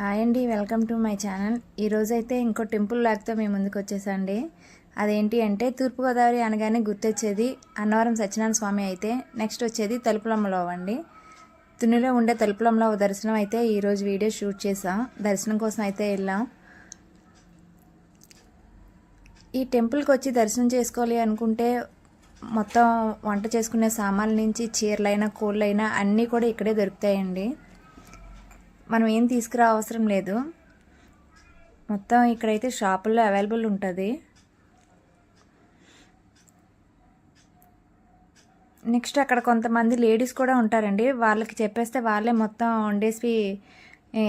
Hi అండి welcome to my channel. ఈరోజైతే అయితే ఇంకో టెంపుల్ లాగ్తో మేము ముందుకు వచ్చేసండి అదేంటి అంటే తూర్పుగోదావరి అనగానే గుర్తొచ్చేది అన్నవరం సత్యనారాయణ స్వామి అయితే నెక్స్ట్ వచ్చేది తలుపులమ్మలో అండి తునిలో ఉండే తలుపులమ్మలో దర్శనం అయితే ఈరోజు వీడియో షూట్ చేసాం. దర్శనం కోసం అయితే వెళ్ళాం. ఈ టెంపుల్కి వచ్చి దర్శనం చేసుకోవాలి అనుకుంటే మొత్తం వంట చేసుకునే సామాన్ల నుంచి చీరలైనా కోళ్ళైనా అన్నీ కూడా ఇక్కడే దొరుకుతాయండి. మనం ఏం తీసుకురా అవసరం లేదు. మొత్తం ఇక్కడైతే షాపుల్లో అవైలబుల్ ఉంటుంది. నెక్స్ట్ అక్కడ కొంతమంది లేడీస్ కూడా ఉంటారండి. వాళ్ళకి చెప్పేస్తే వాళ్ళే మొత్తం వండేసి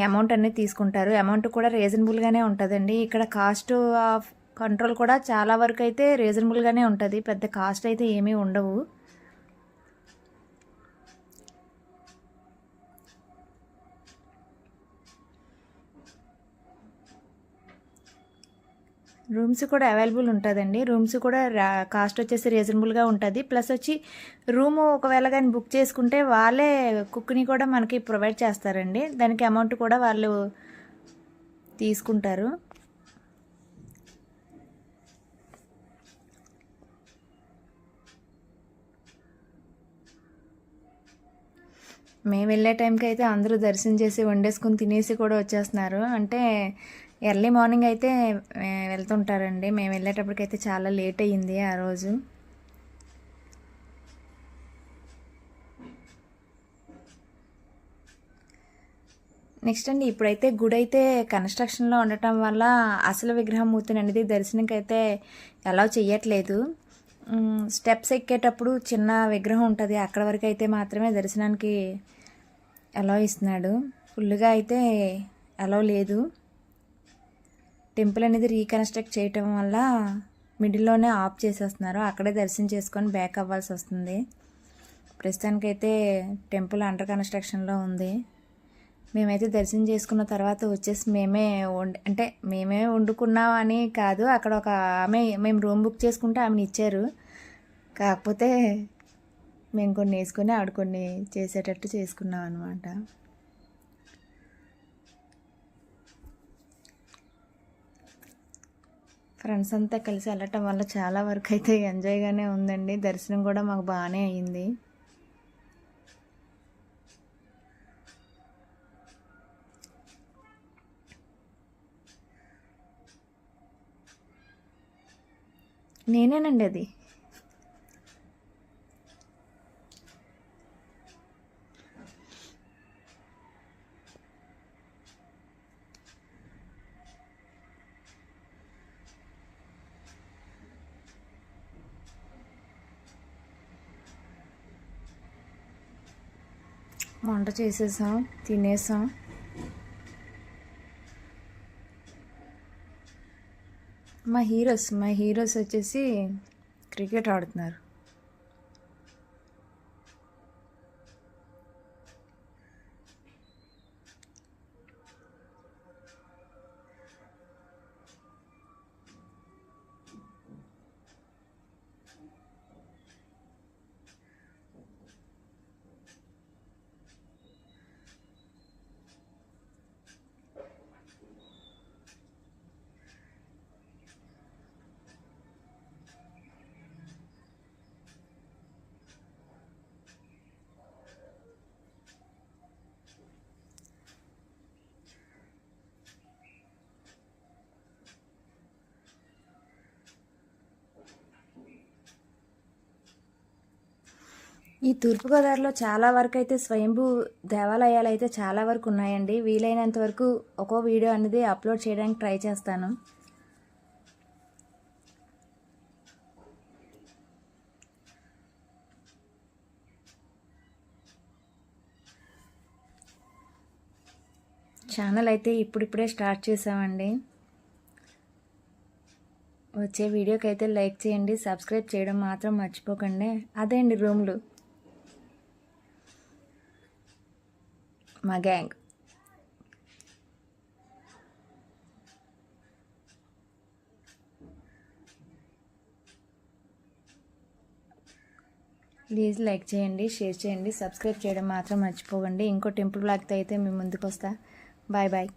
అమౌంట్ అనేది తీసుకుంటారు. అమౌంట్ కూడా రీజనబుల్గానే ఉంటుందండి. ఇక్కడ కాస్ట్ ఆఫ్ కంట్రోల్ కూడా చాలా వరకు అయితే రీజనబుల్గానే ఉంటుంది. పెద్ద కాస్ట్ అయితే ఏమీ ఉండవు. రూమ్స్ కూడా అవైలబుల్ ఉంటుందండి. రూమ్స్ కూడా కాస్ట్ వచ్చేసి రీజనబుల్గా ఉంటుంది. ప్లస్ వచ్చి రూమ్ ఒకవేళ కానీ బుక్ చేసుకుంటే వాళ్ళే కుక్ని కూడా మనకి ప్రొవైడ్ చేస్తారండి. దానికి అమౌంట్ కూడా వాళ్ళు తీసుకుంటారు. మేము వెళ్ళే టైంకి అయితే అందరూ దర్శనం చేసి వండేసుకుని తినేసి కూడా వచ్చేస్తున్నారు. అంటే ఎర్లీ మార్నింగ్ అయితే వెళ్తుంటారండి. మేము వెళ్ళేటప్పటికైతే చాలా లేట్ అయ్యింది ఆ రోజు. నెక్స్ట్ అండి ఇప్పుడైతే గుడి అయితే కన్స్ట్రక్షన్లో ఉండటం వల్ల అసలు విగ్రహమూర్తిని అనేది దర్శనంకి అయితే ఎలా చెయ్యట్లేదు స్టెప్స్ ఎక్కేటప్పుడు చిన్న విగ్రహం ఉంటుంది. అక్కడ వరకు అయితే మాత్రమే దర్శనానికి ఎలా ఇస్తున్నాడు. ఫుల్గా అయితే అలో లేదు. టెంపుల్ అనేది రీకన్స్ట్రక్ట్ చేయటం వల్ల మిడిల్లోనే ఆఫ్ చేసేస్తున్నారు. అక్కడే దర్శనం చేసుకొని బ్యాక్ అవ్వాల్సి వస్తుంది. ప్రస్తుతానికైతే టెంపుల్ అండర్ కన్స్ట్రక్షన్లో ఉంది. మేమైతే దర్శనం చేసుకున్న తర్వాత వచ్చేసి మేమే వండి అంటే మేమే వండుకున్నాం అని కాదు అక్కడ ఒక ఆమె మేము రూమ్ బుక్ చేసుకుంటే ఆమెను ఇచ్చారు. కాకపోతే మేము కొన్ని వేసుకొని ఆడుకొని చేసేటట్టు చేసుకున్నాం అనమాట ఫ్రెండ్స్ అంతా కలిసి వెళ్ళటం వల్ల చాలా వరకు అయితే ఎంజాయ్గానే ఉందండి. దర్శనం కూడా మాకు బాగానే అయ్యింది నేనేనండి అది? వంట చేసేసాం తినేసాం. మా హీరోస్ మా హీరోస్ వచ్చేసి క్రికెట్ ఆడుతున్నారు. ఈ తూర్పుగోదావరిలో చాలా వరకు అయితే స్వయంభూ దేవాలయాలు అయితే చాలా వరకు ఉన్నాయండి. వీలైనంత వరకు ఒక్కో వీడియో అనేది అప్లోడ్ చేయడానికి ట్రై చేస్తాను. ఛానల్ అయితే ఇప్పుడిప్పుడే స్టార్ట్ చేసామండి. వచ్చే వీడియోకి అయితే లైక్ చేయండి సబ్స్క్రైబ్ చేయడం మాత్రం మర్చిపోకండి. అదే అండి రూమ్లు. మా గ్యాంగ్. ప్లీజ్ లైక్ చేయండి షేర్ చేయండి సబ్స్క్రైబ్ చేయడం మాత్రం మర్చిపోకండి. ఇంకో టెంపుల్ బ్లాగ్తో అయితే మీ ముందుకు వస్తా బాయ్ బాయ్.